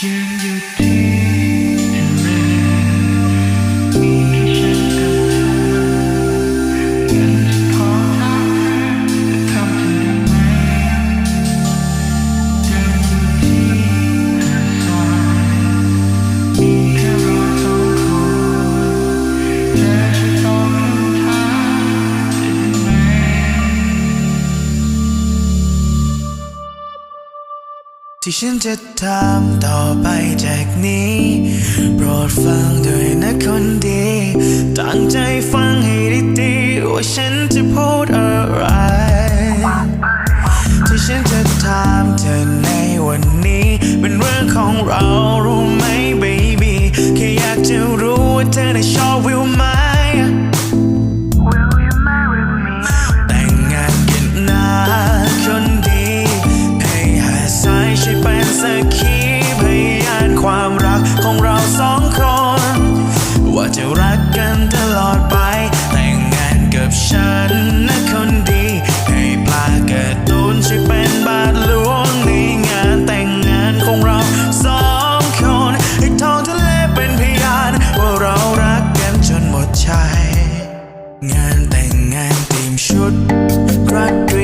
Can you ที่ฉันจะทำต่อไปจากนี้ โปรดฟังด้วยนะคนดีตั้งใจฟังให้ดีๆว่าฉันจะพูดอะไร ที่ฉันจะทำเธอในวันนี้ เป็นเรื่องของเรารู้ road, crack.